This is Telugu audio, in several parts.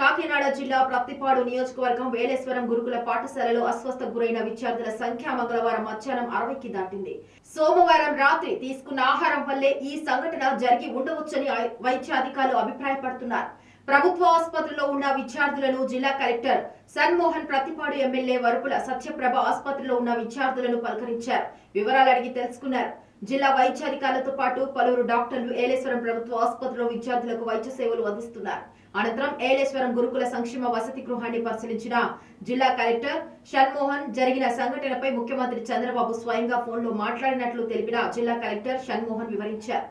కాకినాడ జిల్లా ప్రత్తిపాడు నియోజకవర్గం వేలేశ్వరం గురుకుల పాఠశాలలో అస్వస్థ గురైన విద్యార్థుల సంఖ్య మంగళవారం మధ్యాహ్నం అరవైకి దాటింది. సోమవారం రాత్రి తీసుకున్న ఆహారం వల్లే ఈ సంఘటన జరిగి ఉండవచ్చని వైద్యాధికారులు అభిప్రాయపడుతున్నారు. ప్రభుత్వ ఆసుపత్రిలో ఉన్న విద్యార్థులను జిల్లా కలెక్టర్ సన్మోహన్ ప్రతిపాడు ఎమ్మెల్యే వరుపుల సత్యప్రభ ఆసుపత్రిలో ఉన్న విద్యార్థులను పలకరించారు. వివరాలు అడిగి తెలుసుకున్నారు. జిల్లా వైద్యాధికారులతో పాటు పలువురు డాక్టర్లు ఏలేశ్వరం ప్రభుత్వ ఆసుపత్రిలో విద్యార్థులకు వైద్య సేవలు అందిస్తున్నారు అనంతరం ఏలేశ్వరం గురుకుల సంక్షేమ వసతి గృహాన్ని పరిశీలించిన జిల్లా కలెక్టర్ షణ్మోహన్ జరిగిన సంఘటనపై ముఖ్యమంత్రి చంద్రబాబు స్వయంగా ఫోన్లో మాట్లాడినట్లు తెలిపిన జిల్లా కలెక్టర్ షణ్మోహన్ వివరించారు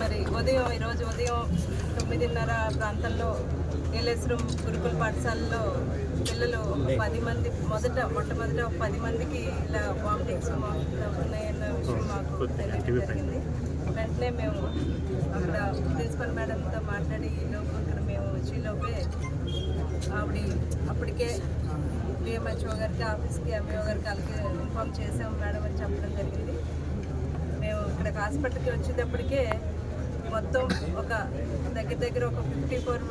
మరి ఉదయం ఈరోజు ఉదయం తొమ్మిదిన్నర ప్రాంతంలో ఏలేశ్వరం గురుకుల పాఠశాలలో పిల్లలు ఒక పది మంది మొదట మొట్టమొదట ఒక పది మందికి ఇలా వామిటింగ్స్ అవుతున్నాయన్న విషయం మాకు జరిగింది. వెంటనే మేము అక్కడ ప్రిన్సిపల్ మేడంతో మాట్లాడి ఈ లోపు ఇక్కడ మేము వచ్చే లోపే ఆవిడ అప్పటికే డిఎంహెచ్ఓ గారికి ఆఫీస్కి ఎంఈఓ గారికి వాళ్ళకి ఇన్ఫామ్ చేసాం మేడం అని చెప్పడం జరిగింది. మేము ఇక్కడికి హాస్పిటల్కి వచ్చేటప్పటికే మొత్తం ఒక దగ్గర దగ్గర ఒక ఫిఫ్టీ ఫోర్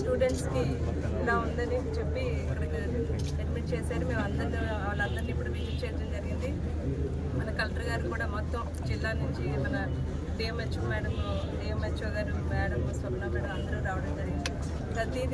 స్టూడెంట్స్కి ఇలా ఉందని చెప్పి ఇక్కడికి అడ్మిట్ చేశారు. మేము అందరినీ వాళ్ళందరినీ ఇప్పుడు విజిట్ చేయడం జరిగింది. మన కలెక్టర్ గారు కూడా మొత్తం జిల్లా నుంచి మన డిఎంహెచ్ఓ మేడం డిఎంహెచ్ఓ గారు మేడం స్వప్న మేడం అందరూ రావడం జరిగింది. ప్రతిదీ